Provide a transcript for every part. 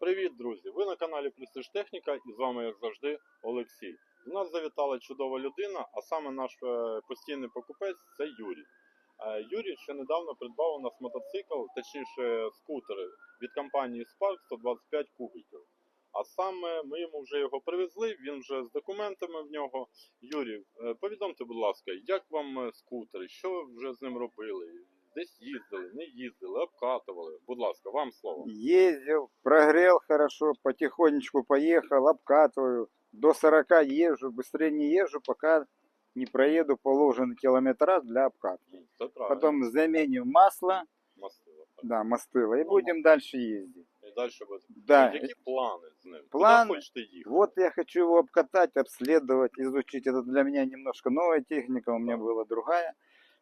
Привіт, друзі! Ви на каналі Престиж Техніка і з вами, як завжди, Олексій. До нас завітала чудова людина, а саме наш е, постійний покупець це Юрій. Е, Юрій ще недавно придбав у нас мотоцикл, точніше скутери від компанії Spark 125 кубиків. А саме ми йому вже його привезли, він вже з документами в нього. Юрій, е, повідомте, будь ласка, як вам скутери, що ви вже з ним робили? Десь їздили, не їздили, обкатували. Будь ласка, вам слово. Ездил, прогрел хорошо, потихонечку поехал, обкатываю. До 40 езжу, быстрее не езжу, пока не проеду положенный километраж для обкатки. Це правильно. Потом заменим масло, Мастило, так. да, мастыло, и будем дальше ездить. І далі буде. Да, Які плани з ним? Плани? Куди хочете їхати? вот я хочу его обкатать, обследовать, изучить. Это для меня немножко новая техника, у меня была другая.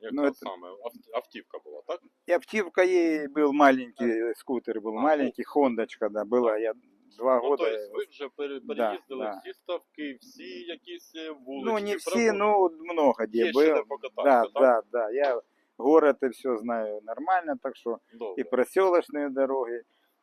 Яка ну, це- саме Ав- автівка була, так? И аптивка ей был маленький, скутер был А, маленький, хондочка, да, была. Я два Ну, года. тобто ви вже пере- Да, переїздили да. всі ставки, всі якісь е, вулиці. Ну, не все, пробули? ну, много где Є ще де был. покататися, Да, так? да, да. Я город и все знаю нормально, так что Добре. и проселочные дороги.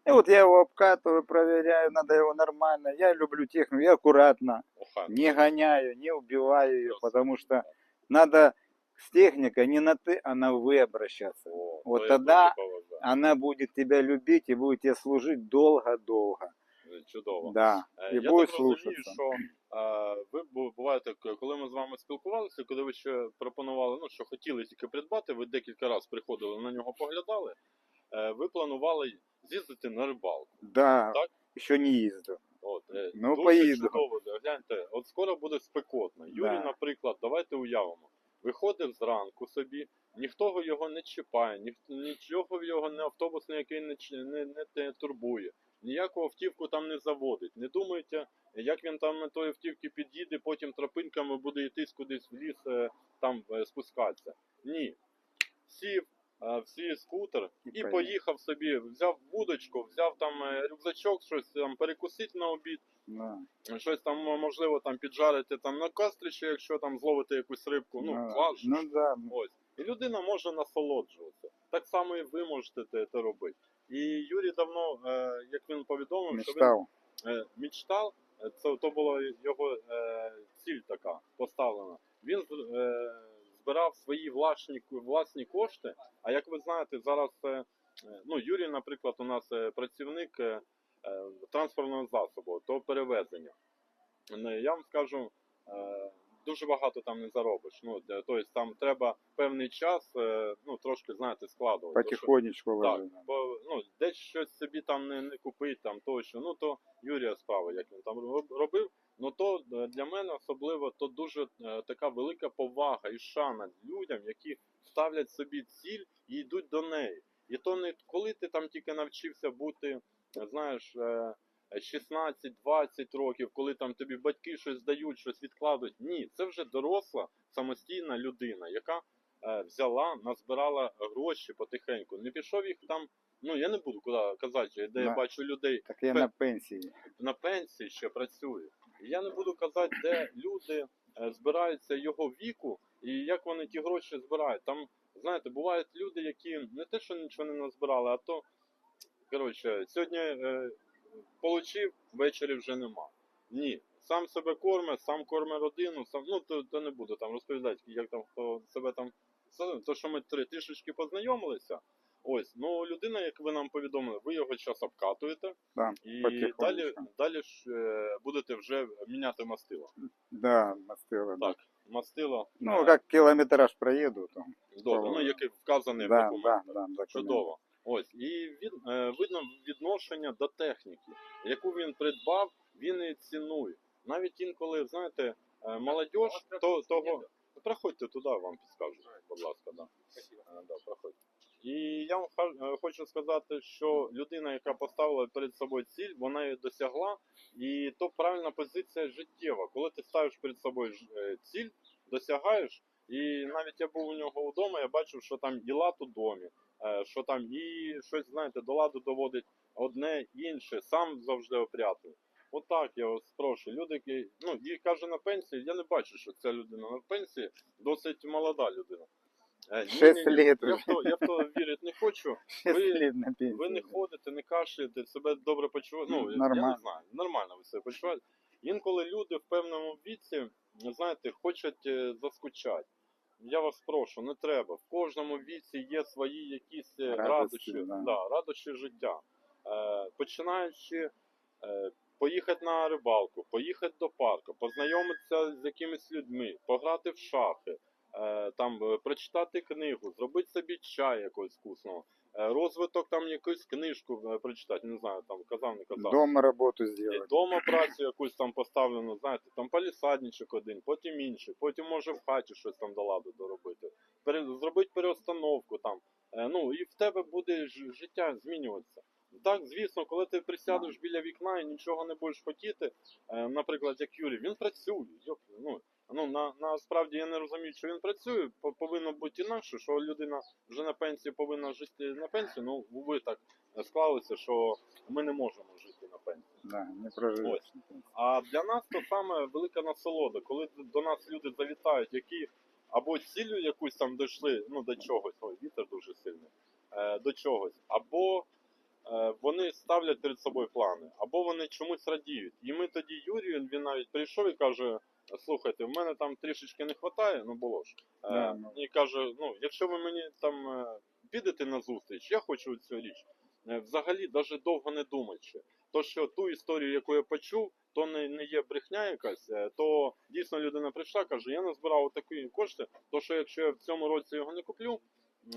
И вот я его обкатываю, проверяю, надо его нормально. Я люблю технику, я аккуратно, Охайно. не гоняю, не убиваю ее, Ясно. потому что надо с техникой не на ты, а на вы обращаться. О, Вот тогда-. Она будет тебя любить и будет тебе служить долго-долго. Е, Чудово. Да, Е, и Я будет так розумію, що е, ви буваєте, коли ми з вами спілкувалися, коли ви ще пропонували, ну що хотіли тільки придбати, ви декілька разів приходили на нього, поглядали. е, Ви планували з'їздити на рибалку. Да, Так? еще не ездил. От, е, Ну, дуже поїду. чудово. Гляньте, от скоро буде спекотно. Юрій, Да. наприклад, давайте уявимо. Виходив зранку собі, ніхто його не чіпає, ні, нічого його не автобус ніякий не, не, не, те турбує, ніяку автівку там не заводить. Не думайте, як він там на тої автівки під'їде, потім тропинками буде йти кудись в ліс, е, там е, спускатися. Ні. Сів, е, всі скутер І поїхав. собі, взяв вудочку, взяв там рюкзачок, щось там перекусити на обід Да. щось там можливо там піджарити там на костричі, якщо там зловити якусь рибку, ну Да. клас. ну да, Ось. І людина може насолоджуватися. Так само і ви можете це, це робити. І Юрій давно, е, як він повідомив, що він е, мечтав, е, це то була його е, ціль така поставлена. Він е, збирав свої власні, власні кошти. А як ви знаєте, зараз е, е, ну, Юрій, наприклад, у нас е, працівник транспортного засобу, то перевезення. Е, Я вам скажу, е, дуже багато там не заробиш. Ну, тобто там треба певний час, е, ну трошки знаєте, складувати. Потихонечку так, бо ну, десь щось собі там не, не купить, там тощо. Ну то Юрія справа, як він там робив. Ну то е, для мене особливо то дуже е, така велика повага і шана людям, які ставлять собі ціль і йдуть до неї. І то не коли ти там тільки навчився бути, е, знаєш. Е, 16-20 років, коли там тобі батьки щось дають, щось відкладуть. Ні, це вже доросла самостійна людина, яка е, взяла, назбирала гроші потихеньку. Не пішов їх там. Ну я не буду куди казати, де я бачу людей Так я Пе- на пенсии. на пенсії ще працює. І я не буду казати, де люди е, збираються його віку і як вони ті гроші збирають. Там, знаєте, бувають люди, які не те, що нічого не назбирали, а то коротше, сьогодні е, получив, ввечері вже нема. Ні. Сам себе корме, сам корме родину, сам ну то, то не буду там розповідати, як там хто себе там то, що ми три трішечки познайомилися. Ось, ну людина, як ви нам повідомили, ви його зараз обкатуєте. Да, І далі, далі ж е, будете вже міняти мастило. Да, мастила. да. Так, мастило. Ну, е, как километраж проеду, там. добре, ну який вказаний в Да, да, документах. да, документ. Чудово. Ось, і від, е, видно відношення до техніки, яку він придбав, він і цінує. Навіть інколи, знаєте, е, молодь, то, того. Проходьте туди, вам підскажуть, будь ласка, да. Е, да, проходьте. І я вам хочу сказати, що людина, яка поставила перед собою ціль, вона її досягла, і то правильна позиція життєва. Коли ти ставиш перед собою ціль, досягаєш, і навіть я був у нього вдома, я бачив, що там і лад у домі, що там і щось, знаєте, до ладу доводить одне інше, сам завжди опрятний. Отак я вас прошу. Люди, які, ну, і каже на пенсії, я не бачу, що ця людина на пенсії досить молода людина. Е, ні, ні, ні, лет Я в то, я в то вірити не хочу. ви-. Ви не ходите, не кашляєте, себе добре почуваєте. Ну, я не знаю, нормально ви себе почуваєте. Інколи люди в певному віці, знаєте, хочуть е, заскучати. Я вас прошу, не треба. В кожному віці є свої якісь радощі, радощі, да. да, радощі життя. Е, починаючи е, поїхати на рибалку, поїхати до парку, познайомитися з якимись людьми, пограти в шахи, е, там, е, прочитати книгу, зробити собі чай якогось вкусного, е, розвиток там якусь книжку е, прочитати, не знаю, там казав, не казав. Дома І сделать. Дома працю якусь там поставлену, знаєте, там палісадничок один, потім інший, потім може в хаті щось там до ладу доробити. Зробити переустановку там. Е, ну і в тебе буде життя змінюватися. Так, звісно, коли ти присядеш біля вікна і нічого не будеш хотіти, е, наприклад, як Юрій, він працює. Ну, ну на, насправді я не розумію, що він працює. по- Повинно бути інакше, що людина вже на пенсії повинна жити на пенсію. Ну, ви так склалося, що ми не можемо жити на пенсії. Да, не проживешь. А для нас то саме велика насолода, коли до нас люди завітають, які або цілю якусь там дійшли, ну до чогось, ой, вітер дуже сильний, е, до чогось, або е, вони ставлять перед собою плани, або вони чомусь радіють. І ми тоді Юрію, він навіть прийшов і каже: слухайте, в мене там трішечки не вистачає, ну було ж. Е, Да, ну. І каже: ну, якщо ви мені там е, підете на зустріч, я хочу цю річ. Е, Взагалі, навіть довго не думаючи. То, що ту історію, яку я почув, то не, не є брехня якась, е, то дійсно людина прийшла, каже, я назбирав такі кошти, то що якщо я в цьому році його не куплю,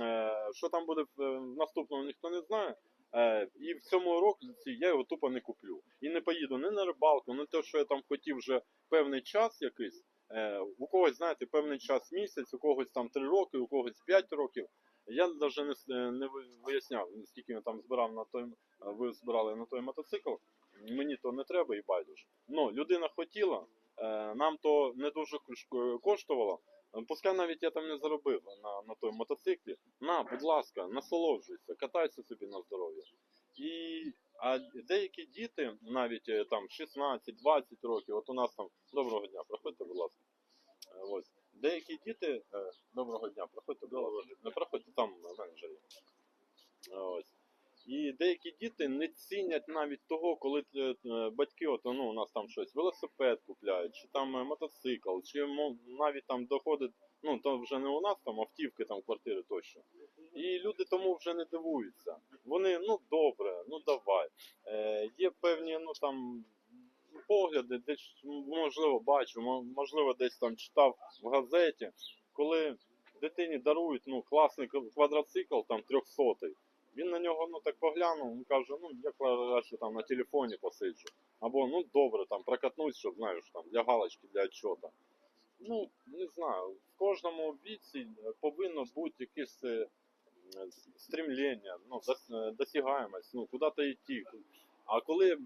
е, що там буде в е, наступному, ніхто не знає. Е, і в цьому році я його тупо не куплю. І не поїду ні на рибалку, ні те, що я там хотів вже певний час якийсь. Е, у когось, знаєте, певний час місяць, у когось там 3 роки, у когось 5 років. Я навіть не, е, не виясняв, скільки я там збирав на той, ви збирали на той мотоцикл. Мені то не треба і байдуже. Ну, людина хотіла, нам то не дуже кош- коштувало. Е, Пускай навіть я там не заробив на, на той мотоциклі. На, будь ласка, насолоджуйся, катайся собі на здоров'я. І а деякі діти, навіть е, там 16-20 років, от у нас там доброго дня, проходьте, будь ласка. Е, Ось. Деякі діти, е, доброго дня, проходьте, ласка. Не проходьте, там менеджер є. Е, Ось. І деякі діти не цінять навіть того, коли е, е, батьки, от, ну, у нас там щось, велосипед купляють, чи там е, мотоцикл, чи навіть там доходить, ну то вже не у нас там автівки, там квартири тощо. І люди тому вже не дивуються. Вони, ну добре, ну давай. Е, є певні, ну там погляди, десь можливо бачу, можливо, десь там читав в газеті, коли дитині дарують ну, класний квадроцикл, там трьохсотий. Він на нього ну так поглянув, він каже, ну я краще там на телефоні посиджу. Або ну добре, там прокатнусь, щоб знаєш, там для галочки, для отчота. Ну, не знаю, в кожному віці повинно бути якесь е, е, ну, е, досягаємость, ну, куди-то йти. А коли, е,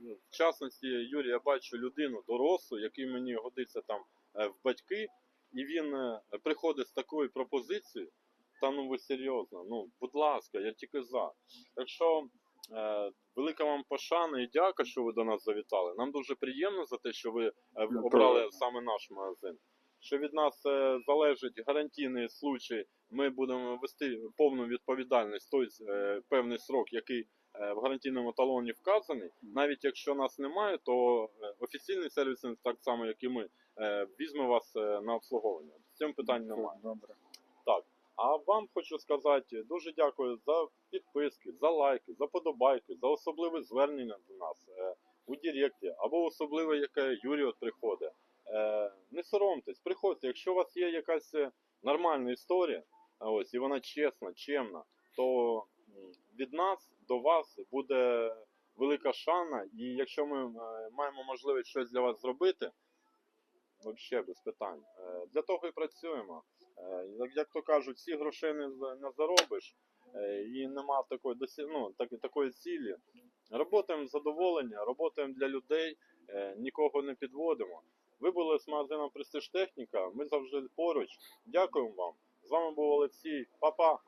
в частності, Юрій, я бачу людину дорослу, який мені годиться там в батьки, і він приходить з такою пропозицією, та ну ви серйозно, ну, будь ласка, я тільки за. Так що е, велика вам пошана і дяка, що ви до нас завітали. Нам дуже приємно за те, що ви е, обрали саме наш магазин. Що від нас е, залежить гарантійний случай, ми будемо вести повну відповідальність той е, певний срок, який е, в гарантійному талоні вказаний. Навіть якщо нас немає, то е, офіційний сервіс, так само як і ми, е, візьме вас е, на обслуговування. З цим питань немає. Добре. А вам хочу сказати дуже дякую за підписки, за лайки, за подобайки, за особливе звернення до нас е, у Діректі, або особливе, яке Юрій приходить. Е, не соромтесь, приходьте. Якщо у вас є якась е, нормальна історія, ось і вона чесна, чемна, то від нас до вас буде велика шана. І якщо ми маємо можливість щось для вас зробити, взагалі без питань. Для того і працюємо. Е, Як, то кажуть, всі гроші не, не заробиш, е, і нема такої ну, так, такої цілі. Роботаємо задоволення, роботаємо для людей, е, нікого не підводимо. Ви були з магазином Престиж Техніка, ми завжди поруч. Дякуємо вам. З вами був Олексій. Па-па!